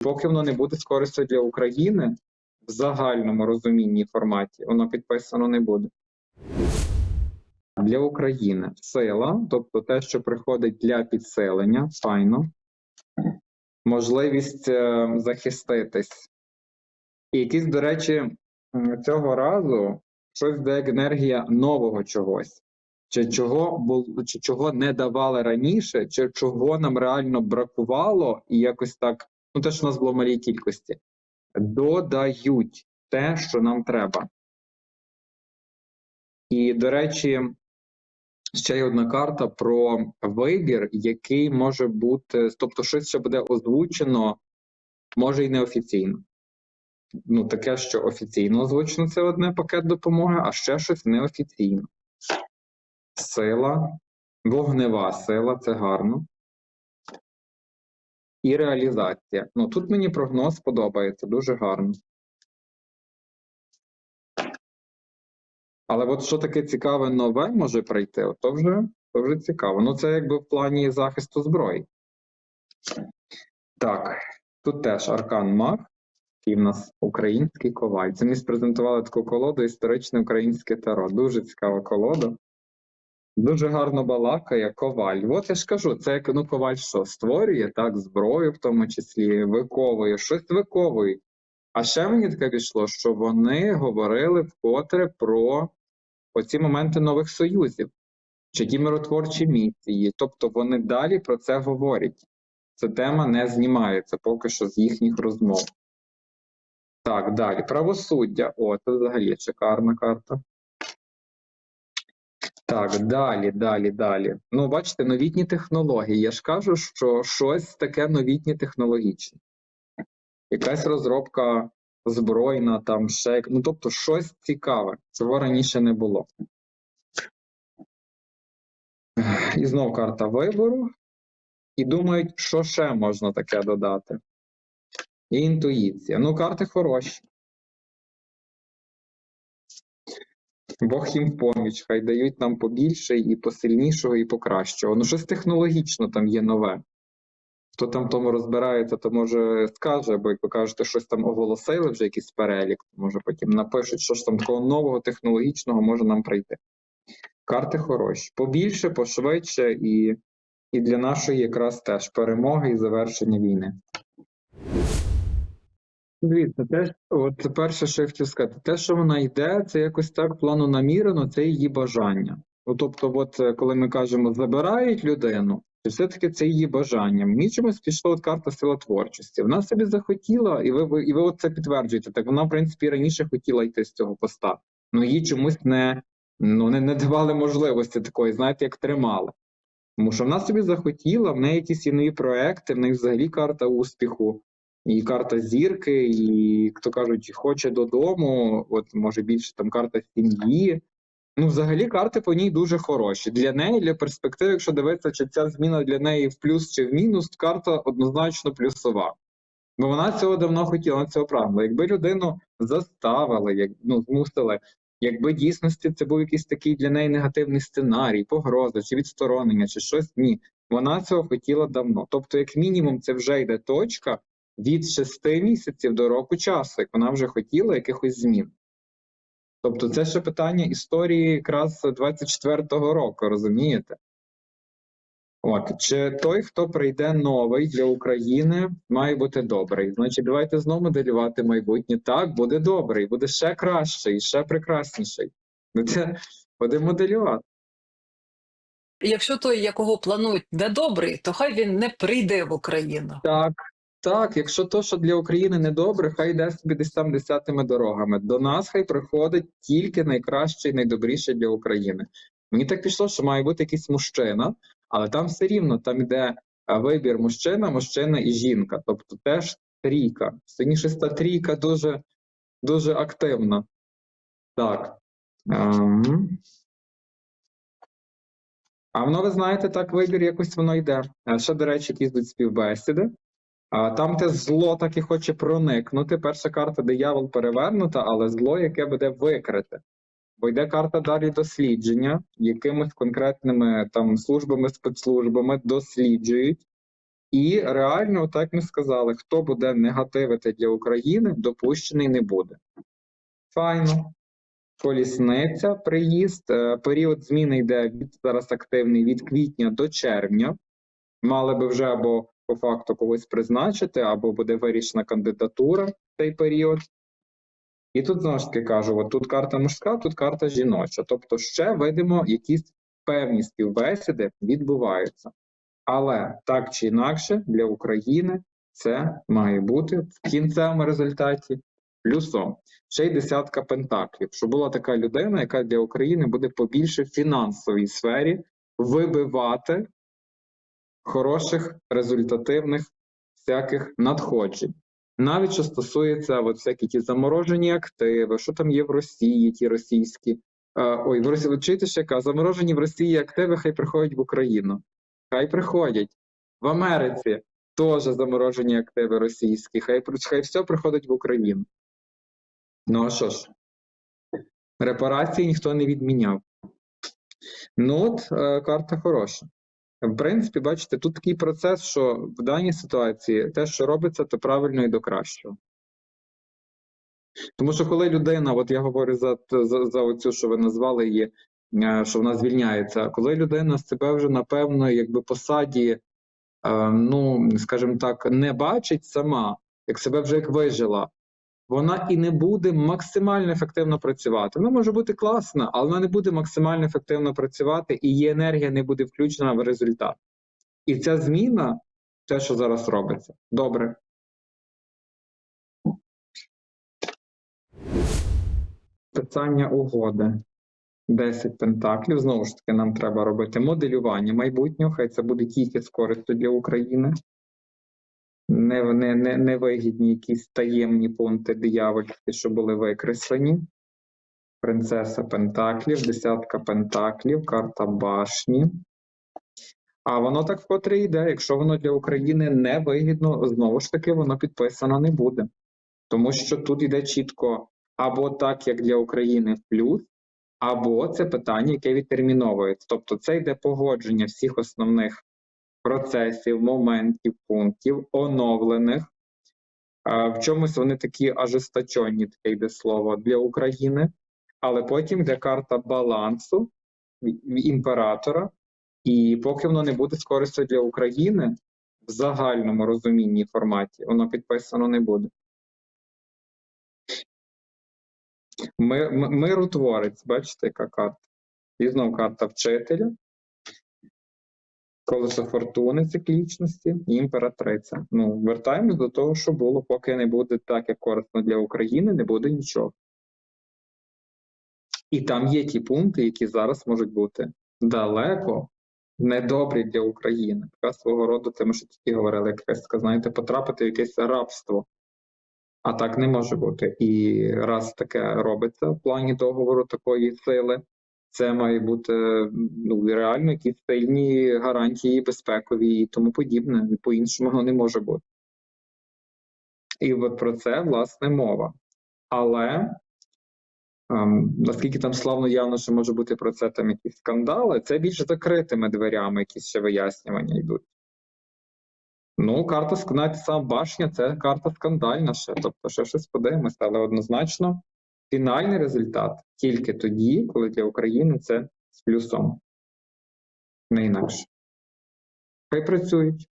поки воно не буде з користю для України в загальному розумінні форматі, воно підписано не буде. Для України сила, тобто те, що приходить для підселення, файно, можливість е, захиститись. І якісь, до речі, цього разу щось де енергія нового чогось. Чи чого бу- чи чого не давали раніше, чи чого нам реально бракувало, і якось так, ну те, що у нас було в малій кількості, додають те, що нам треба. І, до речі, ще є одна карта про вибір, який може бути, тобто щось ще буде озвучено, може і неофіційно. Ну, таке, що офіційно озвучено це одне пакет допомоги, а ще щось неофіційно. Сила, вогнева сила це гарно. І реалізація. Ну, тут мені прогноз подобається, дуже гарно. Але от що таке цікаве нове може прийти, от то вже, то вже цікаво. Ну, це якби в плані захисту зброї. Так, тут теж Аркан Маг, який в нас український коваль. Це ми спрезентували таку колоду історичне українське таро. Дуже цікава колода. Дуже гарно балакає коваль. От я ж кажу, це як ну коваль що створює, так, зброю в тому числі, виковує, щось виковує. А ще мені таке пішло, що вони говорили вкотре про оці моменти нових союзів, чи ті миротворчі місії. Тобто вони далі про це говорять. Ця тема не знімається поки що з їхніх розмов. Так, далі. Правосуддя. О, це взагалі шикарна карта. Так, далі, далі, далі. Ну, бачите, новітні технології. Я ж кажу, що щось таке новітнє технологічне. Якась розробка збройна, там ще. Ну, тобто, щось цікаве, чого раніше не було. І знов карта вибору. І думають, що ще можна таке додати. І інтуїція. Ну, карти хороші. Бог їм в поміч, хай дають нам побільше і посильнішого, і покращого. Ну, щось технологічно там є нове. Хто там тому розбирається, то може скаже, бо як ви кажете, щось там оголосили вже якийсь перелік, може потім напишуть, що ж там такого нового технологічного може нам прийти. Карти хороші. Побільше, пошвидше, і, і для нашої якраз теж перемоги і завершення війни. Дивіться, те, от перше, що я хотів сказати, те, що вона йде, це якось так плану намірено, це її бажання. Ну, тобто, от е, коли ми кажемо забирають людину, то все-таки це її бажання. Мені чомусь пішла от карта сила творчості. Вона собі захотіла, і ви, ви і ви от це підтверджуєте. Так вона, в принципі, раніше хотіла йти з цього поста. Ну їй чомусь не, ну, не, не давали можливості такої, знаєте, як тримали. Тому що вона собі захотіла, в неї якісь є нові проекти, в неї взагалі карта успіху. І карта зірки, і хто кажуть, хоче додому, от може більше там карта сім'ї. Ну, взагалі, карти по ній дуже хороші. Для неї, для перспективи, якщо дивитися, чи ця зміна для неї в плюс чи в мінус, карта однозначно плюсова. Бо вона цього давно хотіла, цього прагнула. Якби людину заставили, як ну змусили, якби дійсності це був якийсь такий для неї негативний сценарій, погроза чи відсторонення, чи щось ні. Вона цього хотіла давно. Тобто, як мінімум, це вже йде точка від шести місяців до року часу, як вона вже хотіла якихось змін. Тобто, це ще питання історії якраз 24-го року, розумієте? От, чи той, хто прийде новий для України, має бути добрий. Значить, давайте знову моделювати майбутнє. Так, буде добрий, буде ще кращий, ще прекрасніший. Ну, це будемо моделювати. Якщо той, якого планують, не добрий, то хай він не прийде в Україну. Так, так, якщо то, що для України не добре, хай йде собі десь там десятими дорогами. До нас хай приходить тільки найкраще і найдобріше для України. Мені так пішло, що має бути якийсь мужчина, але там все рівно там йде вибір мужчина, мужчина і жінка. Тобто теж трійка. Синішиста трійка дуже, дуже активна. Так. Ем. А воно, ви знаєте, так вибір якось воно йде. А Ще, до речі, якісь йдуть співбесіди. А там, де зло так і хоче проникнути. Перша карта диявол перевернута, але зло, яке буде викрите. Бо йде карта далі дослідження, якимись конкретними там службами, спецслужбами досліджують, І реально, так ми сказали, хто буде негативити для України, допущений не буде. Файно. Колісниця, приїзд. Е, Період зміни йде від зараз активний від квітня до червня. Мали би вже або по факту когось призначити, або буде вирішена кандидатура в цей період. І тут знову ж таки кажу: от тут карта мужська, тут карта жіноча. Тобто, ще видимо, якісь певні співбесіди відбуваються. Але так чи інакше для України це має бути в кінцевому результаті плюсом. Ще й десятка пентаклів, щоб була така людина, яка для України буде побільше в фінансовій сфері вибивати хороших, результативних всяких надходжень. Навіть що стосується от всякі ті заморожені активи, що там є в Росії, ті російські. Е, ой, в Росії, чуєте ще яка? Заморожені в Росії активи, хай приходять в Україну. Хай приходять. В Америці теж заморожені активи російські, хай, хай все приходить в Україну. Ну а що ж? Репарації ніхто не відміняв. Ну от е, карта хороша. В принципі, бачите, тут такий процес, що в даній ситуації те, що робиться, то правильно і до кращого. Тому що коли людина, от я говорю за, за, за оцю, що ви назвали її, е, що вона звільняється, коли людина з себе вже на певної якби посаді, е, ну скажімо так, не бачить сама, як себе вже як вижила, вона і не буде максимально ефективно працювати. Вона може бути класна, але вона не буде максимально ефективно працювати, і її енергія не буде включена в результат. І ця зміна, те, що зараз робиться, добре. Питання угоди. 10 пентаклів. Знову ж таки, нам треба робити моделювання майбутнього. Хай це буде тільки з користю для України. Не, не, не, невигідні якісь таємні пункти диявольські, що були викреслені. Принцеса Пентаклів, десятка Пентаклів, карта башні. А воно так вкотре йде. Якщо воно для України не вигідно, знову ж таки, воно підписано не буде. Тому що тут йде чітко або так, як для України в плюс, або це питання, яке відтерміновується. Тобто це йде погодження всіх основних процесів, моментів, пунктів, оновлених. В чомусь вони такі ажестачонні, таке йде слово для України, але потім йде карта балансу імператора, і поки воно не буде з користю для України в загальному розумінні форматі, воно підписано не буде. Ми, миротворець, бачите, яка карта? І знову карта вчителя, колесо фортуни циклічності і імператриця. Ну, вертаємось до того, що було, поки не буде так, як корисно для України, не буде нічого. І там є ті пункти, які зараз можуть бути далеко недобрі для України. Така свого роду, це ми ще тільки говорили, якась, знаєте, потрапити в якесь рабство. А так не може бути. І раз таке робиться в плані договору такої сили, це має бути ну, реально якісь сильні гарантії безпекові і тому подібне. По-іншому не може бути. І от про це власне мова. Але ем, наскільки там славно явно, що може бути про це там якісь скандали, це більш закритими дверями, якісь ще вияснювання йдуть. Ну, карта навіть сама башня це карта скандальна ще. Тобто, ще щось подивимося, але однозначно фінальний результат тільки тоді, коли для України це з плюсом. Не інакше. Хай працюють.